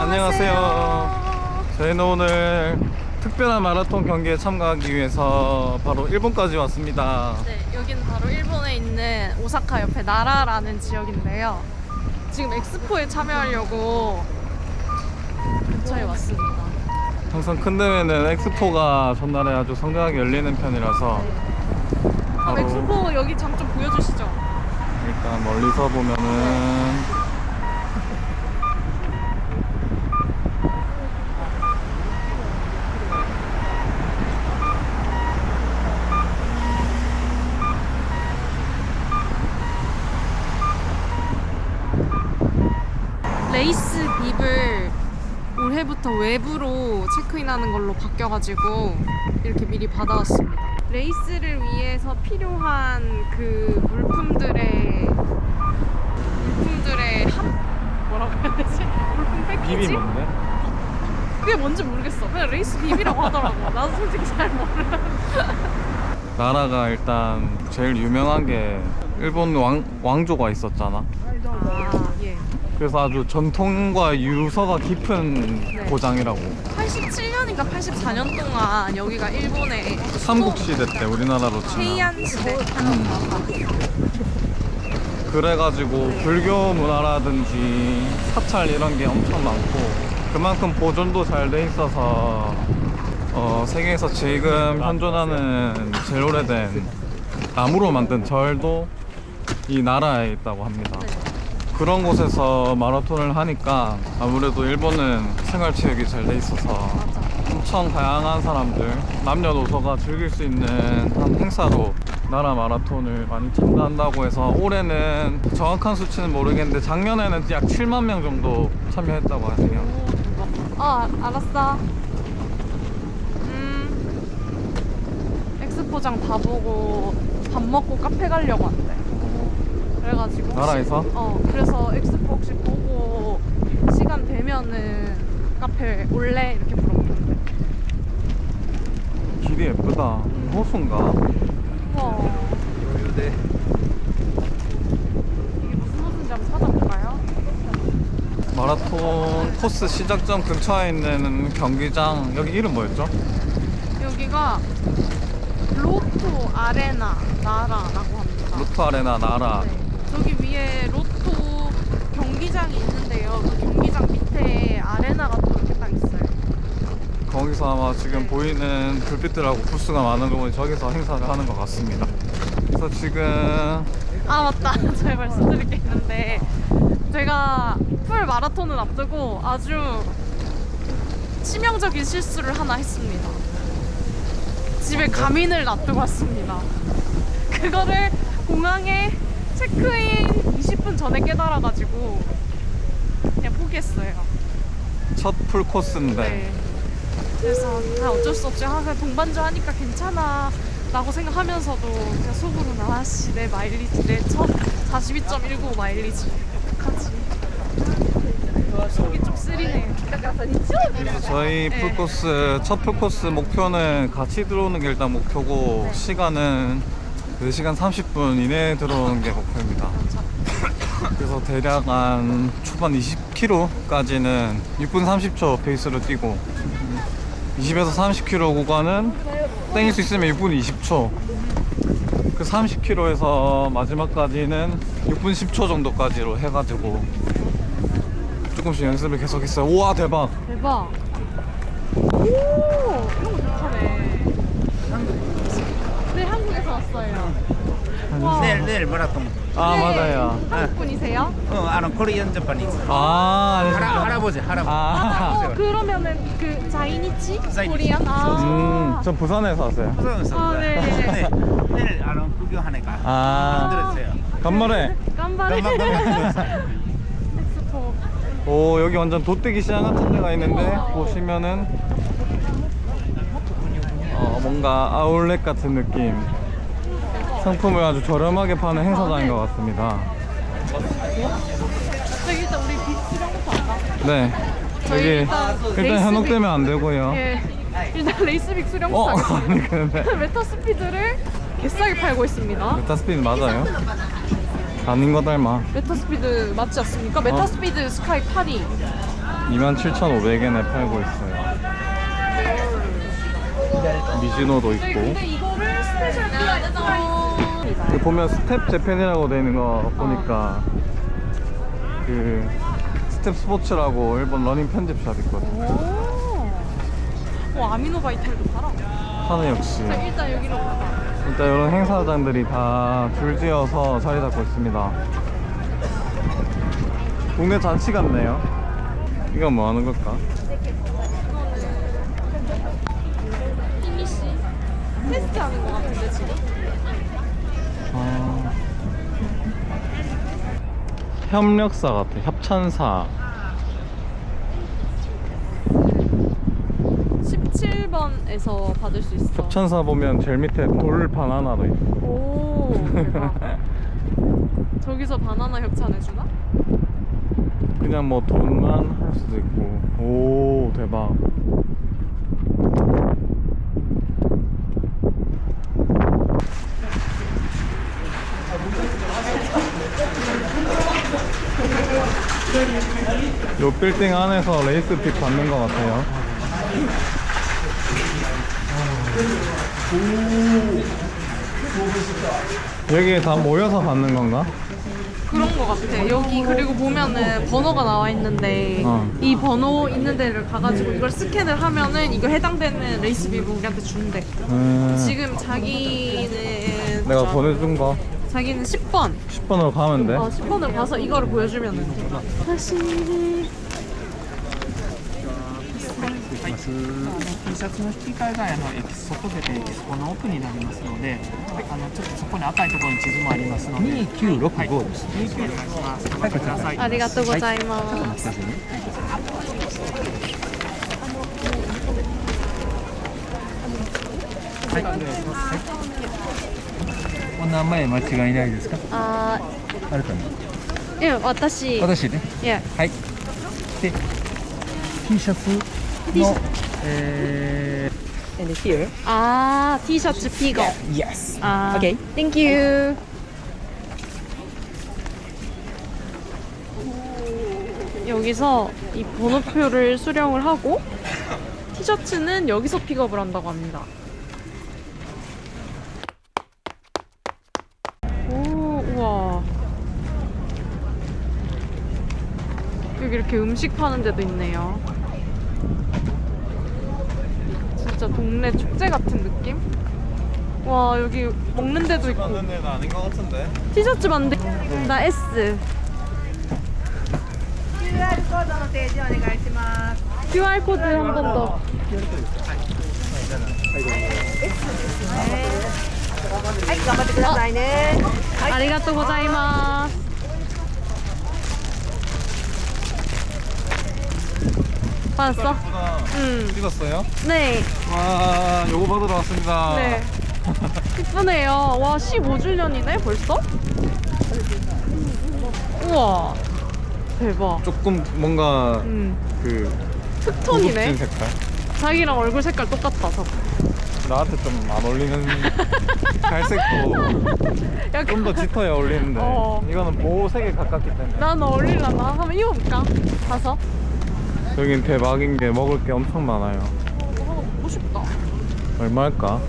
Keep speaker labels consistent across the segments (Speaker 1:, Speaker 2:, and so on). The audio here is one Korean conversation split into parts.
Speaker 1: 안녕하세요. 저희는 오늘 특별한 마라톤 경기에 참가하기 위해서 바로 일본까지 왔습니다.
Speaker 2: 네, 여기는 바로 일본에 있는 오사카 옆에 나라라는 지역인데요. 지금 엑스포에 참여하려고 근처에 왔습니다.
Speaker 1: 항상 큰 대회는 엑스포가 전날에 아주 성대하게 열리는 편이라서
Speaker 2: 아,
Speaker 1: 바로
Speaker 2: 엑스포 여기 장 좀 보여주시죠.
Speaker 1: 일단 멀리서 보면은
Speaker 2: 레이스 빕을 올해부터 체크인하는 걸로 바뀌어가지고 이렇게 미리 받아왔습니다. 레이스를 위해서 필요한 그 물품들의 물품들의 함 뭐라고 해야 되지? 물품 패키지?
Speaker 1: 빕이 뭔데?
Speaker 2: 그게 뭔지 모르겠어. 그냥 레이스 빕이라고 하더라고. 나도 솔직히 잘 몰라.
Speaker 1: 나라가 일단 제일 유명한 게 일본 왕, 왕조가 있었잖아.
Speaker 2: 아, 예.
Speaker 1: 그래서 아주 전통과 유서가 깊은
Speaker 2: 네.
Speaker 1: 고장이라고.
Speaker 2: 87 년인가 84년 동안 여기가 일본의
Speaker 1: 삼국시대 때 우리나라로 치면
Speaker 2: 해안 시대.
Speaker 1: 그래가지고 불교 문화라든지 사찰 이런 게 엄청 많고 그만큼 보존도 잘 돼 있어서 어, 세계에서 지금 현존하는 제일 오래된 나무로 만든 절도 이 나라에 있다고 합니다. 그런 곳에서 마라톤을 하니까 아무래도 일본은 생활체육이 잘 돼 있어서 엄청 다양한 사람들 남녀노소가 즐길 수 있는 한 행사로 나라 마라톤을 많이 참가한다고 해서 올해는 정확한 수치는 모르겠는데 작년에는 약 7만 명 정도 참여했다고 하네요.
Speaker 2: 어, 알았어. 음, 엑스포장 다 보고 밥 먹고 카페 가려고 한대. 그래가지고. 혹시-
Speaker 1: 나라에서?
Speaker 2: 어, 그래서 엑스포 혹시 보고 시간 되면은 카페 올래? 이렇게 물어보는데.
Speaker 1: 길이 예쁘다. 호수인가?
Speaker 2: 우와. 이게 무슨 호수인지 한번 찾아볼까요?
Speaker 1: 마라톤 코스 시작점 근처에 있는 경기장 여기 이름 뭐였죠?
Speaker 2: 여기가 로토 아레나 나라라고 합니다.
Speaker 1: 루트 아레나 나라.
Speaker 2: 네. 저기 위에 로또 경기장이 있는데요. 그 경기장 밑에 아레나가 또 이렇게 딱 있어요.
Speaker 1: 거기서 아마 지금
Speaker 2: 네.
Speaker 1: 보이는 불빛들하고 부스가 많은 거 보니 저기서 행사를 하는 것 같습니다. 그래서 지금
Speaker 2: 아 맞다. 제가 말씀드릴 게 있는데 제가 풀 마라톤을 앞두고 아주 치명적인 실수를 하나 했습니다. 집에 가민을 놔두고 왔습니다. 그거를 공항에 체크인 20분 전에 깨달아가지고 그냥 포기했어요.
Speaker 1: 첫 풀 코스인데
Speaker 2: 네. 그래서 아, 어쩔 수 없이 아, 그냥 동반자 하니까 괜찮아 라고 생각하면서도 그냥 속으로는 아씨 내 마일리지 내첫 42.19 마일리지 어떡하지 속이 좀 쓰리네요
Speaker 1: 그래서 저희
Speaker 2: 네.
Speaker 1: 풀 코스 첫 풀 코스 목표는 같이 들어오는 게 일단 목표고
Speaker 2: 네.
Speaker 1: 시간은 4시간 30분 이내에 들어오는 게 목표입니다. 그래서 대략 한 초반 20km까지는 6분 30초 페이스로 뛰고 20에서 30km 구간은 땡길 수 있으면 6분 20초. 그 30km에서 마지막까지는 6분 10초 정도까지로 해가지고 조금씩 연습을 계속했어요. 우와 대박.
Speaker 2: 대박. 오 이런 거 좋다네. 네 한국에서 왔어요. 와.
Speaker 3: 내일 내일 마라톤.
Speaker 1: 아
Speaker 2: 네,
Speaker 1: 맞아요
Speaker 2: 한국 분이세요?
Speaker 3: 어, 아는 코리안 저파니즈.
Speaker 1: 아 네,
Speaker 3: 할아,
Speaker 1: 진짜.
Speaker 3: 할아버지 할아버지.
Speaker 2: 아,
Speaker 1: 아,
Speaker 2: 어, 그러면은 그 자이니치?
Speaker 3: 자이니치.
Speaker 2: 코리안? 아,
Speaker 1: 음, 전 부산에서 왔어요
Speaker 3: 부산에서.
Speaker 2: 아, 네.
Speaker 3: 네. 내일 아는 구경하니까.
Speaker 1: 아
Speaker 3: 들었어요.
Speaker 1: 간만에
Speaker 3: 금방
Speaker 2: 엑스포
Speaker 1: 오 여기 완전 돗대기 시장 같은 데가 있는데 보시면은 어 뭔가 아울렛 같은 느낌 상품을 아주 저렴하게 파는 행사장인 것 같습니다
Speaker 2: 저기 일단 우리 할까?
Speaker 1: 네
Speaker 2: 저희
Speaker 1: 여기
Speaker 2: 일단
Speaker 1: 일단
Speaker 2: 레이스
Speaker 1: 현혹되면 안 되고요
Speaker 2: 예 일단 레이스빅 수령부터
Speaker 1: 어 아니 근데
Speaker 2: 메타 스피드를 개싸게 팔고 있습니다
Speaker 1: 메타 스피드 맞아요? 아닌 거 닮아
Speaker 2: 메타 스피드 맞지 않습니까? 메타
Speaker 1: 어.
Speaker 2: 스피드 스카이 8이
Speaker 1: 27,500엔에 팔고 있어요. 미즈노도 있고.
Speaker 2: 근데 이거
Speaker 1: 여기 보면 스텝 재팬이라고 되어 있는 거 보니까 그 스텝 스포츠라고 일본 러닝 편집샵 있거든.
Speaker 2: 오. 어, 아미노바이탈도 팔아.
Speaker 1: 하는 역시.
Speaker 2: 자, 일단 여기로 가봐.
Speaker 1: 일단 이런 행사장들이 다 줄지어서 자리 잡고 있습니다. 동네 잔치 같네요. 이건 뭐 하는 걸까?
Speaker 2: 이미 씨 테스트 하는 것 같은데 지금?
Speaker 1: 아... 협력사 같아. 협찬사.
Speaker 2: 17번에서 받을 수 있어.
Speaker 1: 협찬사 보면 제일 밑에 돌 바나나도 있어.
Speaker 2: 오 대박. 저기서 바나나 협찬해주나?
Speaker 1: 그냥 뭐 돈만 할 수도 있고. 오 대박. 요 빌딩 안에서 레이스 픽 받는 것 같아요. 여기에 다 모여서 받는 건가?
Speaker 2: 그런 것 같아. 여기 그리고 보면은 번호가 나와 있는데
Speaker 1: 어.
Speaker 2: 이 번호 있는 데를 가가지고 이걸 스캔을 하면은 이거 해당되는 레이스 비를 우리한테 준대.
Speaker 1: 음,
Speaker 2: 지금 자기는
Speaker 1: 내가
Speaker 2: 자,
Speaker 1: 보내준 거
Speaker 2: 자기는 10번.
Speaker 1: 10번으로 가면 돼.
Speaker 2: 어, 10번을 봐서 이거를 보여주면 돼. 다시
Speaker 3: T シャツの引き換えがあのエキス外出てエキスポの奥になりますので、あのちょっとそこに赤いところに地図もありますので。2965です。29お願いします。お待ちください。
Speaker 2: ありがとうございます。
Speaker 3: お
Speaker 2: お名前間違いないですかああるかなうん私私ね、yeah.
Speaker 3: はいで T シャツの
Speaker 4: And here?
Speaker 2: Ah, T-shirts
Speaker 3: Pigo. Yes.
Speaker 2: Ah,
Speaker 4: okay.
Speaker 2: Thank you. 여기서 이 번호표를 수령을 하고 티셔츠는 여기서 픽업을 한다고 합니다. 여기 이렇게 음식 파는 데도 있네요. 진짜 동네 축제 같은 느낌? 와, 여기 먹는 데도 있고.
Speaker 1: 받는 데는 아닌 것 같은데.
Speaker 2: 티셔츠 만들 나 S
Speaker 4: QR コードの提示お願いします。
Speaker 2: QR 코드 한 번 더. 어,
Speaker 4: はい、頑張ってくださいね。
Speaker 2: 아리가또 고자이마스. 받았어? 응.
Speaker 1: 찍었어요?
Speaker 2: 네.
Speaker 1: 와, 요거 받으러 왔습니다.
Speaker 2: 네. 이쁘네요. 와, 15주년이네, 벌써? 우와. 대박.
Speaker 1: 조금 뭔가
Speaker 2: 음.
Speaker 1: 그
Speaker 2: 특톤이네.
Speaker 1: 고급진 색깔.
Speaker 2: 자기랑 얼굴 색깔 똑같다, 저.
Speaker 1: 나한테 좀 안 어울리는 갈색도
Speaker 2: 약간
Speaker 1: 좀더 짙어야 어울리는데
Speaker 2: 어.
Speaker 1: 이거는 보색에 가깝기 때문에
Speaker 2: 난 어울릴라나? 한번 입어볼까? 가서.
Speaker 1: 여긴 대박인 게 먹을 게 엄청 많아요
Speaker 2: 어, 하나 먹고 싶다.
Speaker 1: 얼마일까?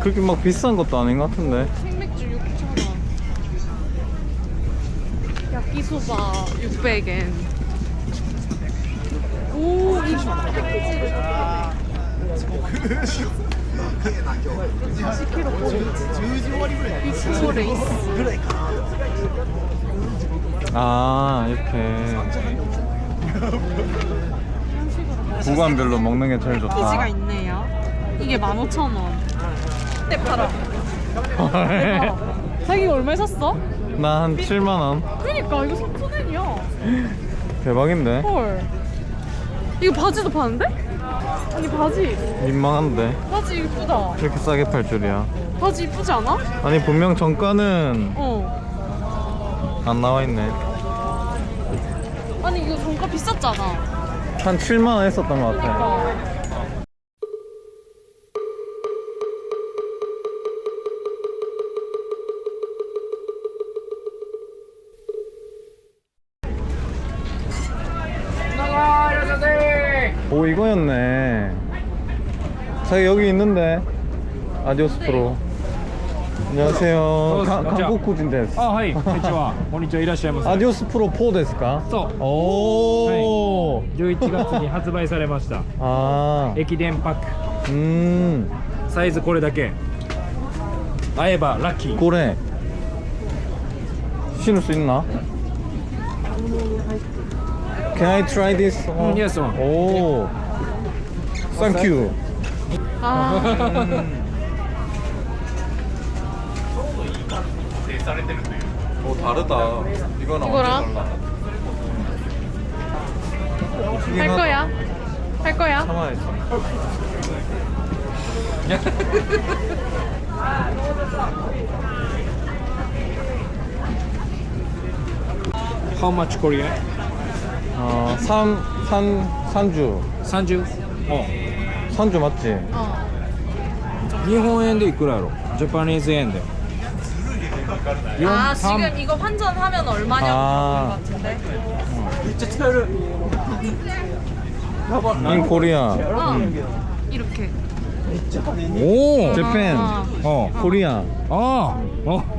Speaker 1: 그렇게 막 비싼 것도 아닌 것 같은데
Speaker 2: 생맥주 6,000원. 야끼소바 600엔. 오, 이 패키지 를 40kg 이스모 레이스.
Speaker 1: 아 이렇게 구간별로 먹는 게 제일
Speaker 2: 패키지가
Speaker 1: 좋다
Speaker 2: 있네요. 이게 15,000원. 네, 팔아. 자기 이거 얼마에 샀어?
Speaker 1: 나 한 7만 원
Speaker 2: 그니까 이거 3,000원이야.
Speaker 1: 대박인데
Speaker 2: 헐. 이거 바지도 파는데? 아니 바지.
Speaker 1: 민망한데
Speaker 2: 바지 이쁘다.
Speaker 1: 이렇게 싸게 팔 줄이야
Speaker 2: 바지 이쁘지 않아?
Speaker 1: 아니 분명 정가는
Speaker 2: 어.
Speaker 1: 안 나와 있네
Speaker 2: 아니 이거 정가 비쌌잖아.
Speaker 1: 한 7만 원 했었던 것 같아
Speaker 2: 그러니까.。
Speaker 1: 이거였네 자기 여기 있는데 아디오스 프로 안녕하세요 가- 한국구진 데스
Speaker 5: あはいこんにちはこんにちはいらっしゃいませ
Speaker 1: 아디오스 프로 4ですか
Speaker 5: そう
Speaker 1: 오
Speaker 5: 11月に発売されました
Speaker 1: 아
Speaker 5: 駅伝パッ
Speaker 1: 음
Speaker 5: クサイズこれだけ会えばラッキー
Speaker 1: 고래 신을 수 있나? Can I try this? 어.
Speaker 5: 음, yes, one.
Speaker 1: 오 Thank you 아오 다르다 이거랑
Speaker 2: 이거랑? 할 거야 할 거야
Speaker 1: 참아야지
Speaker 5: How much Korean?
Speaker 1: 어, 산, 산, 산주
Speaker 5: 30? お
Speaker 1: 산주 맞지?
Speaker 2: 어
Speaker 5: 日本円でいくらやろジャパニーズ円で
Speaker 2: 아
Speaker 5: 삼-
Speaker 2: 지금 이거 환전하면 얼마냐고
Speaker 1: 아.
Speaker 2: 물어본 것 같은데
Speaker 1: 인 코리아
Speaker 2: 어 이렇게
Speaker 5: 오
Speaker 1: 재팬
Speaker 2: 아.
Speaker 5: 어
Speaker 1: 코리아
Speaker 5: 아 어.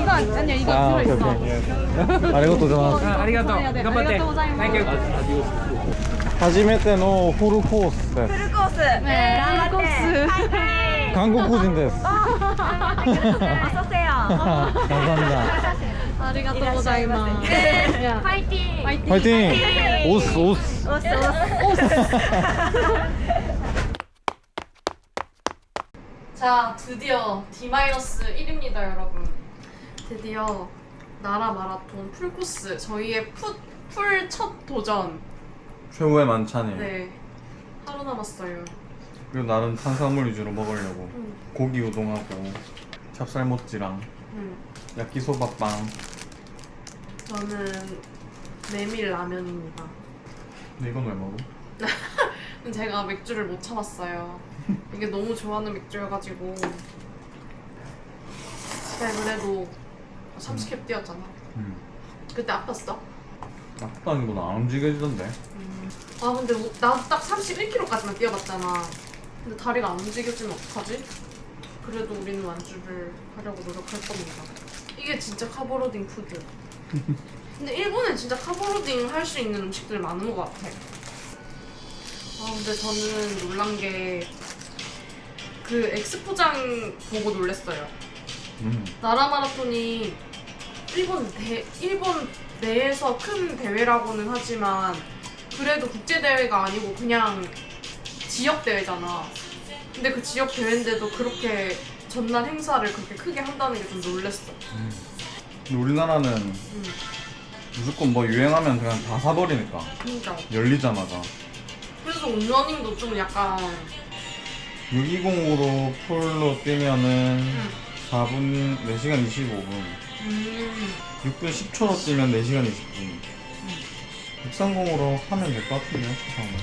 Speaker 2: 이거 아니- 아니야 이거
Speaker 1: 아 오케이
Speaker 2: 들어있어
Speaker 1: 오케이 아리고토 고자이마스
Speaker 5: ありがとう
Speaker 2: ありがとう
Speaker 5: 頑張って
Speaker 2: ありがとうございます
Speaker 5: Thank you
Speaker 1: 初めてのフルコースです
Speaker 4: フルコース。
Speaker 2: 네
Speaker 4: 頑張って
Speaker 2: 코스
Speaker 4: はいはい。
Speaker 1: 한국구진 데스
Speaker 4: 遅せよ。
Speaker 1: 감사합니다
Speaker 2: 아리가또 고자이마스 야,
Speaker 4: 파이팅.
Speaker 2: 파이팅
Speaker 1: 화이팅 오스 오스
Speaker 4: 오스 오스.
Speaker 2: 자 드디어 D-1입니다 여러분. 드디어 나라 마라톤 풀코스 저희의 풀 첫 도전.
Speaker 1: 최고의 만찬이에요.
Speaker 2: 네. 하루 남았어요.
Speaker 1: 그리고 나름 탄수화물 위주로 먹으려고.
Speaker 2: 음.
Speaker 1: 고기 우동하고 찹쌀모찌랑
Speaker 2: 음,
Speaker 1: 야끼소바빵.
Speaker 2: 저는 메밀 라면입니다.
Speaker 1: 근데 이건 왜 먹어?
Speaker 2: 제가 맥주를 못 참았어요 이게 너무 좋아하는 맥주여가지고. 그때 그래도 30캡 뛰었잖아.
Speaker 1: 음.
Speaker 2: 그때 아팠어?
Speaker 1: 아프다기보다 안 움직여지던데.
Speaker 2: 아 근데 나도 딱 31km까지만 뛰어봤잖아. 근데 다리가 안 움직여지면 어떡하지? 그래도 우리는 완주를 하려고 노력할 겁니다. 이게 진짜 카보로딩 푸드. 근데 일본엔 진짜 카보로딩 할 수 있는 음식들 많은 것 같아. 아 근데 저는 놀란 게 그 엑스포장 보고 놀랬어요
Speaker 1: 음.
Speaker 2: 나라 마라톤이 일본 대 일본 내에서 큰 대회라고는 하지만 그래도 국제 대회가 아니고 그냥 지역 대회잖아. 근데 그 지역 대회인데도 그렇게 전날 행사를 그렇게 크게 한다는 게 좀 놀랬어.
Speaker 1: 근데 우리나라는
Speaker 2: 음,
Speaker 1: 무조건 뭐 유행하면 그냥 다 사버리니까
Speaker 2: 진짜.
Speaker 1: 열리자마자
Speaker 2: 그래서 온러닝도 좀 약간
Speaker 1: 620으로 풀로 뛰면은
Speaker 2: 음.
Speaker 1: 4분 4시간 25분
Speaker 2: 음,
Speaker 1: 6분 10초로 뛰면 4시간 20분 630으로 하면 될 것 같은데요 처음에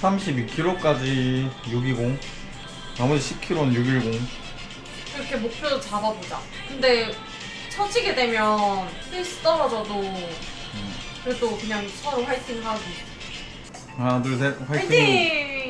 Speaker 1: 32km까지 620 나머지 10km는 610
Speaker 2: 이렇게 목표를 잡아보자. 근데 처지게 되면 페이스 떨어져도 그래도 그냥 서로 화이팅 하기.
Speaker 1: 하나 둘 셋 화이팅!
Speaker 2: 화이팅!